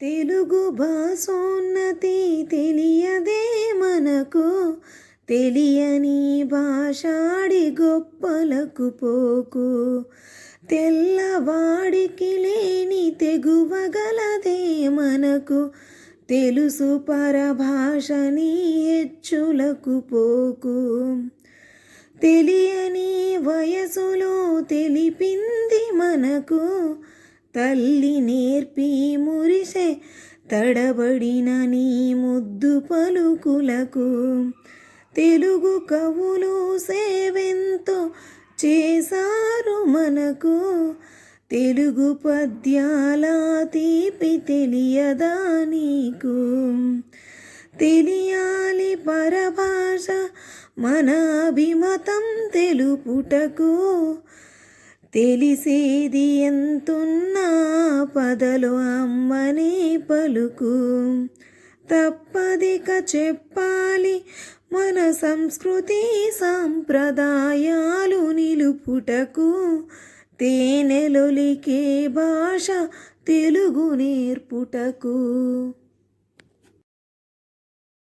తెలుగు భాషోన్నతి తెలియదే మనకు. తెలియని భాషాడి గొప్పలకు పోకు. తెల్లవాడికి లేని తెగువగలదే మనకు. తెలుసు పరభాషని హెచ్చులకు పోకు. తెలియని వయసులో తెలిపింది మనకు. తల్లి నేర్పి మురిసే తడబడిన నీ ముద్దు పలుకులకు. తెలుగు కవులు సేవెంతో చేశారు మనకు. తెలుగు పద్యాల తీపి తెలియదా నీకు? తెలియాలి పరభాష మన అభిమతం తెలుపుటకు. తెలిసేది ఎంతున్న పదలు అమ్మని పలుకు. తప్పదిక చెప్పాలి మన సంస్కృతి సాంప్రదాయాలు నిలుపుటకు. తేనెలొలికే భాష తెలుగు నేర్పుటకు.